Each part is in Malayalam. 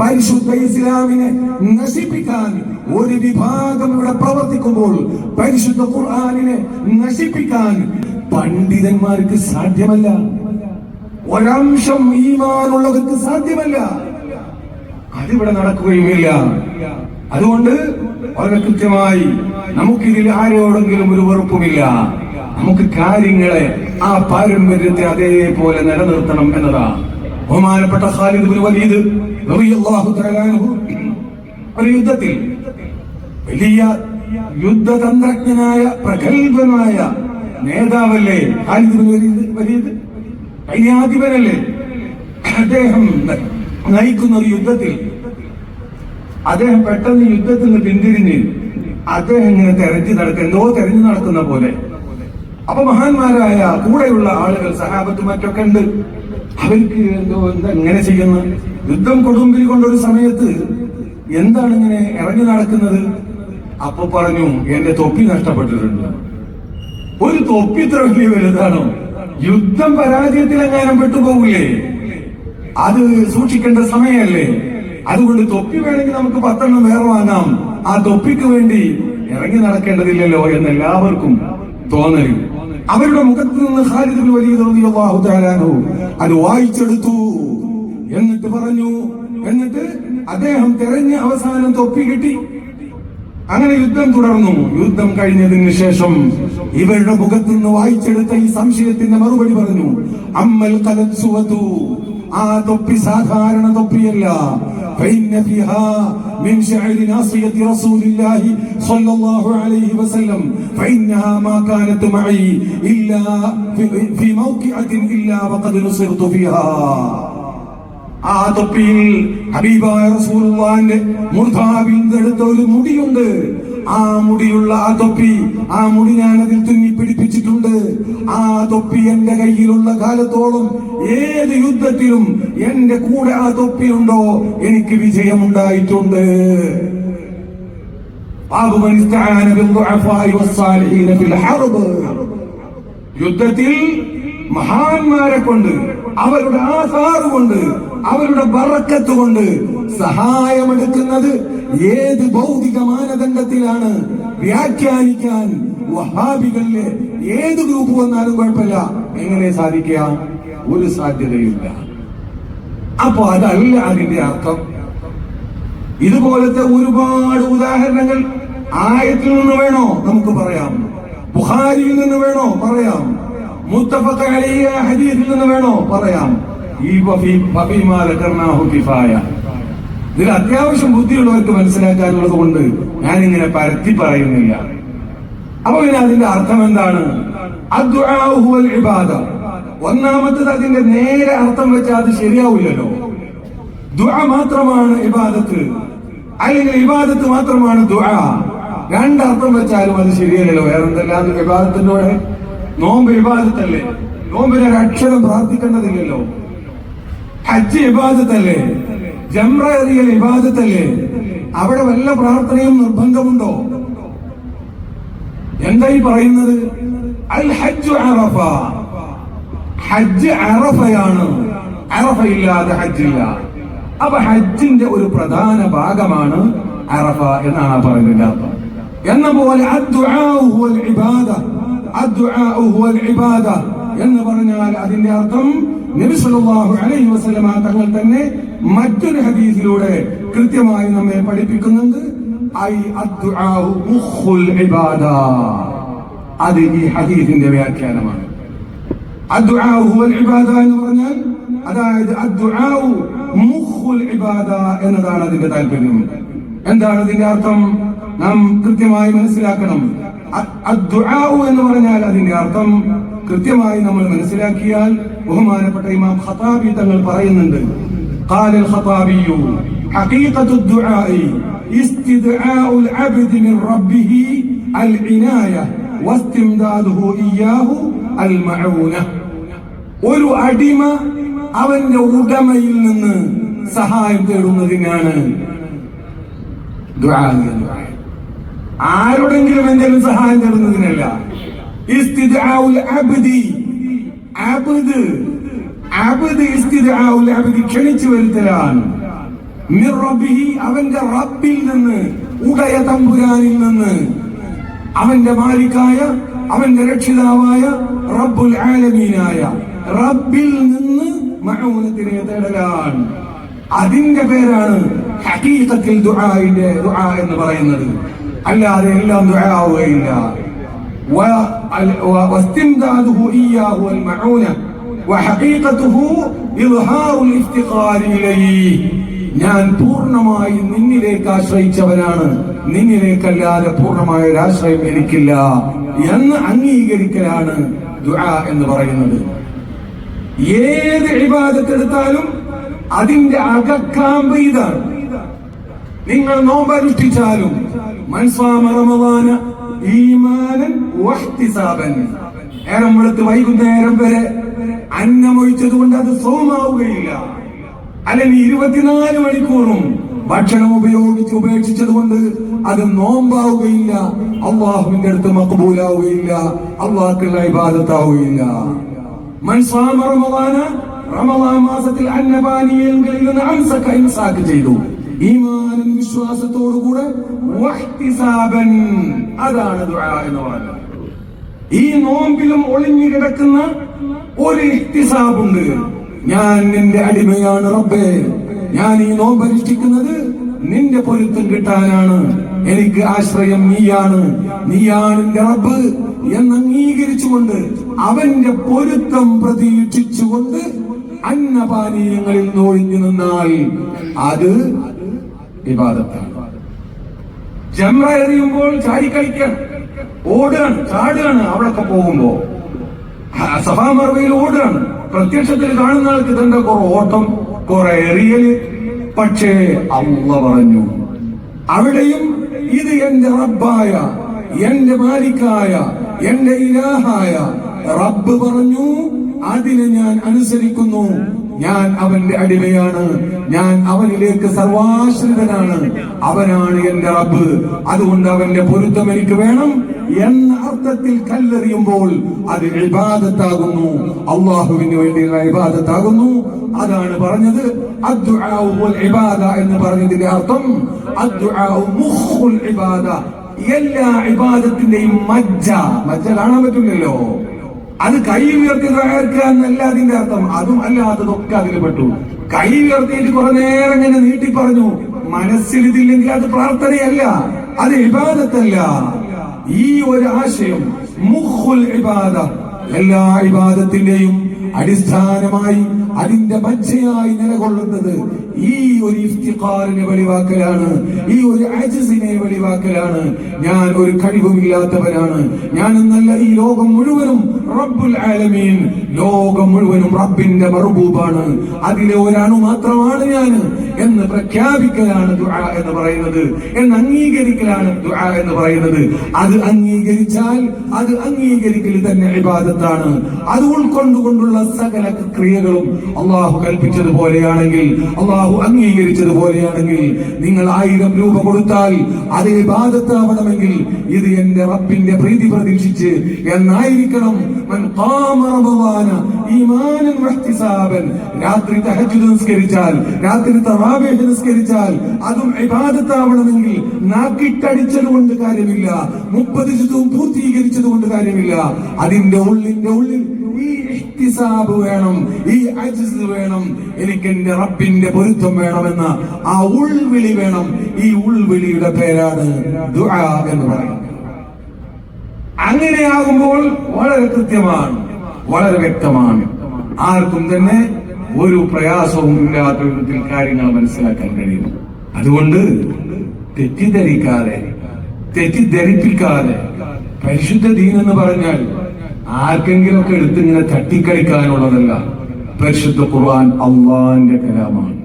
പരിശുദ്ധ ഇസ്ലാമിനെ നശിപ്പിക്കാൻ ഒരു വിഭാഗം ഇവിടെ പ്രവർത്തിക്കുമ്പോൾ പരിശുദ്ധ ഖുർആാനിനെ നശിപ്പിക്കാൻ പണ്ഡിതന്മാർക്ക് സാധ്യമല്ല. ഒരംശം ഈമാനുള്ളവർക്ക് സാധ്യമല്ല. അതിവിടെ നടക്കുകയുമില്ല. അതുകൊണ്ട് വളരെ കൃത്യമായി നമുക്കിതിൽ ആരോടെങ്കിലും ഒരു വെറുപ്പുമില്ല. നമുക്ക് കാര്യങ്ങളെ ആ പാരമ്പര്യത്തെ അതേപോലെ നിലനിർത്തണം എന്നതാ ബഹുമാനപ്പെട്ട ഖാലിദ് വലീദ് ഒരു യുദ്ധത്തിൽ വലിയ യുദ്ധതന്ത്രജ്ഞനായ പ്രഗത്ഭനായ നേതാവല്ലേ വലിയത് സൈന്യാധിപനല്ലേ അദ്ദേഹം നയിക്കുന്ന ഒരു യുദ്ധത്തിൽ അദ്ദേഹം പെട്ടെന്ന് യുദ്ധത്തിൽ നിന്ന് പിന്തിരിഞ്ഞ് അദ്ദേഹം ഇങ്ങനെ തെരഞ്ഞു നടക്കുക എന്തോ തെരഞ്ഞു നടക്കുന്ന പോലെ. അപ്പൊ മഹാന്മാരായ കൂടെയുള്ള ആളുകൾ സഹാബത്ത് മറ്റൊക്കെ ഉണ്ട്. അവർക്ക് ഇങ്ങനെ ചെയ്യുന്ന യുദ്ധം കൊടുമ്പിൽ കൊണ്ടൊരു സമയത്ത് എന്താണ് ഇങ്ങനെ ഇറങ്ങി നടക്കുന്നത്? അപ്പൊ പറഞ്ഞു എന്റെ തൊപ്പി നഷ്ടപ്പെട്ടിട്ടുണ്ട്. ഒരു തൊപ്പി ഇത്ര വലിയ വലുതാണോ? യുദ്ധം പരാജയത്തിൽ എങ്ങാനും പെട്ടുപോകില്ലേ? അത് സൂക്ഷിക്കേണ്ട സമയമല്ലേ? അതുകൊണ്ട് തൊപ്പി വേണമെങ്കിൽ നമുക്ക് പത്തെണ്ണം വേറെ വാങ്ങാം. ആ തൊപ്പിക്ക് വേണ്ടി ഇറങ്ങി നടക്കേണ്ടതില്ലല്ലോ എന്ന് എല്ലാവർക്കും തോന്നൽ അവരുടെ മുഖത്ത് നിന്ന് ഖാലിദ് വലിയ റളിയല്ലാഹു അത് വായിച്ചെടുത്തു. എന്നിട്ട് പറഞ്ഞു എന്നിട്ട് അദ്ദേഹം തെരഞ്ഞ് അവസാനം തൊപ്പി കിട്ടി. അങ്ങനെ യുദ്ധം തുടർന്നു. യുദ്ധം കഴിഞ്ഞതിന് ശേഷം ഇവരുടെ മുഖത്ത് നിന്ന് വായിച്ചെടുത്ത ഈ സംശയത്തിന്റെ മറുപടി പറഞ്ഞു അമ്മൽ കലത്സുവതു ആ തൊപ്പി സാധാരണ തൊപ്പിയല്ല فإن فيها من شعر ناصية رسول الله صلى الله عليه وسلم فإنها ما كانت معي إلا في, في موقعة إلا وقد نصرت فيها ആ തൊപ്പിയിൽ ഹബീബായ റസൂലുള്ളാന്റെ മൂർധാവിൽ നിന്നെടുത്ത ഒരു മുടിയുണ്ട് ആ മുടിയുള്ള ആ തൊപ്പി ആ മുടി ഞാൻ അതിൽ തുന്നി പിടിപ്പിച്ചിട്ടുണ്ട്. ആ തൊപ്പി എന്റെ കയ്യിലുള്ള കാലത്തോളം ഏത് യുദ്ധത്തിലും എന്റെ കൂടെ ആ തൊപ്പി ഉണ്ടോ? എനിക്ക് വിജയമുണ്ടായിട്ടുണ്ട്. യുദ്ധത്തിൽ മഹാന്മാരെ കൊണ്ട് അവരുടെ ആധാറ് കൊണ്ട് അവരുടെ വറക്കത്ത് കൊണ്ട് സഹായമെടുക്കുന്നത് ഏത് ഭൗതിക മാനദണ്ഡത്തിലാണ്? വ്യാഖ്യാനിക്കാൻ വഹാബികളിലെ ഏത് ഗ്രൂപ്പ് വന്നാലും കുഴപ്പമില്ല. എങ്ങനെ സാധിക്കുക? ഒരു സാധ്യതയില്ല. അപ്പൊ അതല്ല അതിന്റെ അർത്ഥം. ഇതുപോലത്തെ ഒരുപാട് ഉദാഹരണങ്ങൾ ആയത്തിൽ നിന്ന് വേണോ? നമുക്ക് പറയാം. ബുഹാരിയിൽ നിന്ന് വേണോ? പറയാം. മുത്തഫഖ അലൈഹി ഹദീസിൽ നിന്ന് വേണോ? പറയാം. കിഫായ. ഇതിൽ അത്യാവശ്യം ബുദ്ധിയുള്ളവർക്ക് മനസ്സിലാക്കാനുള്ളത് കൊണ്ട് ഞാൻ ഇങ്ങനെ പരത്തി പറയുന്നില്ല. അപ്പൊ പിന്നെ അതിന്റെ അർത്ഥം എന്താണ്? ഇബാദ. ഒന്നാമത്തത് അതിന്റെ നേരെ അർത്ഥം വെച്ചാൽ അത് ശരിയാവില്ലല്ലോ. ദുആ മാത്രമാണ് ഇബാദത്ത്. അല്ലെങ്കിൽ ഇബാദത്ത് മാത്രമാണ് ദുആ. രണ്ടർത്ഥം വെച്ചാലും അത് ശരിയല്ലല്ലോ. വേറെ എന്തെല്ലാം നോമ്പ് വിവാദത്തല്ലേ നോമ്പിനൊരക്ഷരം പ്രാർത്ഥിക്കേണ്ടതില്ലല്ലോ. ഹജ്ജ് ഇബാദത്തല്ലേ? ജംറ വിഭാഗത്തല്ലേ ഇബാദത്തല്ലേ? അവിടെ വല്ല പ്രാർത്ഥനയും നിർബന്ധമുണ്ടോ? എന്തായി പറയുന്നത്? അൽ ഹജ്ജു അറഫ. ഹജ്ജ് അറഫയാണ്. അറഫയില്ലാതെ ഹജ്ജില്ല. അപ്പൊ ഹജ്ജിന്റെ ഒരു പ്രധാന ഭാഗമാണ് അറഫ എന്നാണ് അർത്ഥം എന്ന പോലെ എന്ന് പറഞ്ഞാൽ അതിന്റെ അർത്ഥം നബി സല്ലല്ലാഹു അലൈഹി വസല്ലമ തങ്ങൾ തന്നെ മറ്റൊരു ഹദീസിലൂടെ കൃത്യമായി നമ്മെ പഠിപ്പിക്കുന്നുണ്ട്. അത് ഈ ഹദീസിന്റെ വ്യാഖ്യാനമാണ്. എന്ന് പറഞ്ഞാൽ അതായത് എന്നതാണ് അതിന്റെ താല്പര്യം. എന്താണ് അതിന്റെ അർത്ഥം? നാം കൃത്യമായി മനസ്സിലാക്കണം. എന്ന് പറഞ്ഞാൽ അതിന്റെ അർത്ഥം കൃത്യമായി നമ്മൾ മനസ്സിലാക്കിയാൽ ബഹുമാനപ്പെട്ട ഇമാം ഖത്താബി തങ്ങൾ പറയുന്നുണ്ട് قال الخطابي حقيقة الدعاء استدعاء العبد من ربه العناية واستمداده إياه المعونة ഒരു അടിമ അവന്റെ ഉടമയിൽ നിന്ന് സഹായം തേടുന്നതിനാണ് ദുആ എന്ന് പറയുന്നത്. ആരോടെങ്കിലും എന്തെങ്കിലും സഹായം തേടുന്നതിനല്ല ക്ഷണിച്ചു വരുത്തലാണ്. അവന്റെ റബ്ബിൽ നിന്ന് ഉടയ തമ്പുരാനിൽ നിന്ന്. അവന്റെ മാലിക്കായ അവന്റെ രക്ഷിതാവായ റബ്ബുൽ ആലമീനായ റബ്ബിൽ നിന്ന് മഴവുലത്തിനെ തേടലാൻ അതിന്റെ പേരാണ് ഹക്കീക്കത്തിൽ ദുആ എന്ന് പറയുന്നത്. അല്ലാതെ എല്ലാം ദുആ ആവുകയില്ല. واستمداده إياه والمعونة وحقيقته إظهار الافتقار إليه ഞാൻ പൂർണ്ണമായി നിന്നിലേക്ക് ആശ്രയിച്ചവനാണ് നിന്നിലേക്കല്ലാതെ പൂർണ്ണമായ ഒരു ആശ്രയം എനിക്കില്ല എന്ന് അംഗീകരിക്കലാണ് ദുആ എന്ന് പറയുന്നത് ഏത് ഇബാദത്തെടുത്താലും അതിന്റെ അകക്കാമ്പ് ഇതാണ് നിങ്ങൾ നോമ്പനുഷ്ഠിച്ചാലും മൻസാമ റമദാന ഈമാനൻ വഹ്തിസാബൻ നേരം വെളുത്ത് വൈകുന്നേരം വരെ അന്നമൊഴിച്ചത് കൊണ്ട് അത് സോമാവുകയില്ല. അല്ലെങ്കിൽ ഇരുപത്തിനാല് മണിക്കൂറും ഭക്ഷണം ഉപയോഗിച്ച് ഉപേക്ഷിച്ചത് കൊണ്ട് അത് നോമ്പാവുകയില്ല. അള്ളാഹുവിന്റെ അടുത്ത് മക്ബൂലാവുകയില്ല. അള്ളാഹ്ക്കുള്ള ഇബാദത്താവുകയില്ല. മൻസാമ റമദാന റമദാൻ മാസത്തിൽ അന്നപാനീയങ്ങളിൽ നിന്ന് അംസക്ക ഇൻസാക്ക് ചെയ്തു. ഈമാനും വിശ്വാസത്തോടുകൂടെ അതാണ് എന്ന് പറയുന്നത് ഈ നോമ്പിലും ഒളിഞ്ഞു കിടക്കുന്ന ഒരു ഇഹ്തിസാബുണ്ട്. ഞാൻ നിന്റെ അടിമയാണ് റബ്ബേ. ഞാൻ ഈ നോമ്പ് അനുഷ്ഠിക്കുന്നത് നിന്റെ പൊരുത്തം കിട്ടാനാണ്. എനിക്ക് ആശ്രയം നീയാണ്. നീയാണ് എന്റെ റബ്ബ് എന്ന് അംഗീകരിച്ചുകൊണ്ട് അവന്റെ പൊരുത്തം പ്രതീക്ഷിച്ചുകൊണ്ട് അന്നപാനീയങ്ങളിൽ നിന്ന് ഒഴിഞ്ഞു നിന്നാൽ അത് വിവാദത്താണ്. ജംറ എറിയുമ്പോൾ ചാടിക്കളിക്കണം ഓടുകയാണ് ചാടുകയാണ് അവിടൊക്കെ പോകുമ്പോ. സഭാ മറവയിൽ ഓടുകയാണ്. പ്രത്യക്ഷത്തിൽ കാണുന്ന ആൾക്ക് ഇതെന്താ കുറെ ഓട്ടം കുറെ എറിയൽ പക്ഷേ അമ്മ പറഞ്ഞു അവിടെയും ഇത് എന്റെ റബ്ബായ എന്റെ മാലിക്കായ എന്റെ ഇലാഹായ റബ്ബ് പറഞ്ഞു അതിനെ ഞാൻ അനുസരിക്കുന്നു. ഞാൻ അവന്റെ അടിമയാണ്. ഞാൻ അവനിലേക്ക് സർവാശ്രിതനാണ്. അവനാണ് എന്റെ റബ്ബ്. അതുകൊണ്ട് അവന്റെ പൊരുത്തം എനിക്ക് വേണം എന്ന അർത്ഥത്തിൽ കല്ലെറിയുമ്പോൾ അത് ഇബാദത്താകുന്നു. അള്ളാഹുവിന് വേണ്ടിയുള്ള ഇബാദത്താകുന്നു. അതാണ് പറഞ്ഞത് ഇബാദ എന്ന് പറഞ്ഞതിന്റെ അർത്ഥം. എല്ലാ ഇബാദത്തിന്റെയും മജ്ജ. മജ്ജ കാണാൻ പറ്റില്ലല്ലോ? അത് കൈ ഉയർത്തി തകർക്കുക എന്നല്ല അതിന്റെ അർത്ഥം. അതും അല്ലാത്തതൊക്കെ അതിൽ പെട്ടു കൈ ഉയർത്തിയിട്ട് കുറെ നേരം ഇങ്ങനെ നീട്ടി പറഞ്ഞു. മനസ്സിൽ ഇതില്ലെങ്കിൽ അത് പ്രാർത്ഥനയല്ല അത് ഇബാദത്തല്ല. ഈ ഒരു ആശയം മുഹുൽ ഇബാദ എല്ലാ ഇബാദത്തിന്റെയും അടിസ്ഥാനമായി അതിന്റെ മജ്ജയായി നിലകൊള്ളുന്നത് ഈ ഒരു ഇഫ്തിഖാറിനെ വെളിവാക്കലാണ് ഈ ഒരു അജസിനെ വെളിവാക്കലാണ്. ഞാൻ ഒരു കഴിവുമില്ലാത്തവനാണ്. ഞാൻ എന്നല്ല ഈ ലോകം മുഴുവനും റബ്ബുൽ ആലമീൻ. ലോകം മുഴുവനും റബ്ബിന്റെ മറുബൂബാണ് അതിലെ ഒരാണു മാത്രമാണ് ഞാൻ എന്ന് പ്രഖ്യാപിക്കലാണ് ദുആ എന്ന് പറയുന്നത്. എന്ന് അംഗീകരിക്കലാണ് ദുആ എന്ന് പറയുന്നത്. അത് അംഗീകരിച്ചാൽ അത് അംഗീകരിക്കൽ തന്നെ ഇബാദത്താണ്. അത് ഉൾക്കൊണ്ടുകൊണ്ടുള്ള സകല ക്രിയകളും അള്ളാഹു കൽപ്പിച്ചതുപോലെയാണെങ്കിൽ അള്ളാഹു അംഗീകരിച്ചതുപോലെയാണെങ്കിൽ നിങ്ങൾ ആയിരം രൂപ കൊടുത്താൽ അത് ഇബാദത്താവണമെങ്കിൽ ഇത് എന്റെ റബ്ബിന്റെ പ്രീതി പ്രതീക്ഷിച്ച് എന്നായിരിക്കണം. രാത്രി നിസ്കരിച്ചാൽ രാത്രി തറാവേഹ് നിസ്കരിച്ചാൽ അതും ഇബാദത്താവണമെങ്കിൽ നാക്കിട്ടടിച്ചത് കൊണ്ട് കാര്യമില്ല മുപ്പത് ജുദും പൂർത്തീകരിച്ചത് കൊണ്ട് കാര്യമില്ല. അതിന്റെ ഉള്ളിന്റെ ഉള്ളിൽ ഇഹ്തിസാബ് വേണം ഈ അജിസ് വേണം എനിക്ക് എന്റെ റബ്ബിന്റെ പൊരുത്തം വേണമെന്ന ആ ഉൾവിളി വേണം. ഈ ഉൾവിളിയുടെ പേരാണ് ദുആ എന്ന് പറയുന്നത്. അങ്ങനെയാകുമ്പോൾ വളരെ കൃത്യമാണ് വളരെ വ്യക്തമാണ്. ആർക്കും തന്നെ ഒരു പ്രയാസവും ഇല്ലാത്ത വിധത്തിൽ കാര്യങ്ങൾ മനസ്സിലാക്കാൻ കഴിയും. അതുകൊണ്ട് തെറ്റിദ്ധരിക്കാതെ തെറ്റിദ്ധരിപ്പിക്കാതെ പരിശുദ്ധ ദീൻ എന്ന് പറഞ്ഞാൽ ആർക്കെങ്കിലും ഒക്കെ എടുത്ത് ഇങ്ങനെ തട്ടിക്കളിക്കാനുള്ളതല്ല പരിശുദ്ധ ഖുർആൻ അള്ളാന്റെ കലാമാണ്.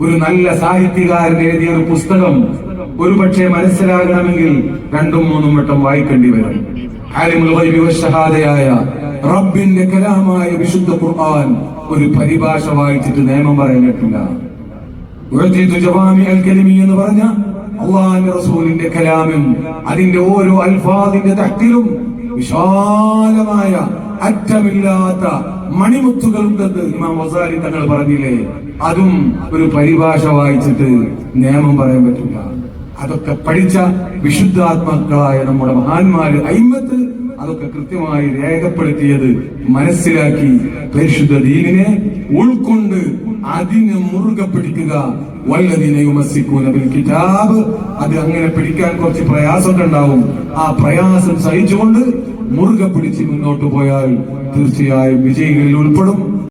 ഒരു നല്ല സാഹിത്യകാരൻ എഴുതിയ ഒരു പുസ്തകം ഒരു പക്ഷേ മനസ്സിലാകണമെങ്കിൽ രണ്ടും മൂന്നും വട്ടം വായിക്കേണ്ടി വരും. വശഹാദയായ റബ്ബിന്റെ കലാമായ വിശുദ്ധ ഖുർആൻ ഒരു പരിഭാഷ വായിച്ചിട്ട് നിയമം പറയാൻ എന്ന് പറഞ്ഞ അള്ളാഹിന്റെ റസൂലിന്റെ കലാമും അതിന്റെ ഓരോ അൽഫാദിന്റെ തട്ടിലും വിശാലമായ അറ്റമില്ലാത്ത മണിമുത്തുകളുണ്ടെന്ന് ഇമാം വസാരി തങ്ങൾ പറഞ്ഞില്ലേ? അതും ഒരു പരിഭാഷ വായിച്ചിട്ട് നിയമം പറയാൻ പറ്റില്ല. അതൊക്കെ പഠിച്ച വിശുദ്ധാത്മാക്കളായ നമ്മുടെ മഹാന്മാര് അയിമത്ത് അതൊക്കെ കൃത്യമായി രേഖപ്പെടുത്തിയത് മനസ്സിലാക്കി പരിശുദ്ധ ദീനിനെ ഉൾക്കൊണ്ട് അതിനെ മുറുകെ പിടിക്കുക. കിതാബ്. അത് അങ്ങനെ പിടിക്കാൻ കുറച്ച് പ്രയാസമൊക്കെ ഉണ്ടാവും ആ പ്രയാസം സഹിച്ചുകൊണ്ട് മുറുകെ പിടിച്ച് മുന്നോട്ട് പോയാൽ തീർച്ചയായും വിജയികളിൽ ഉൾപ്പെടും.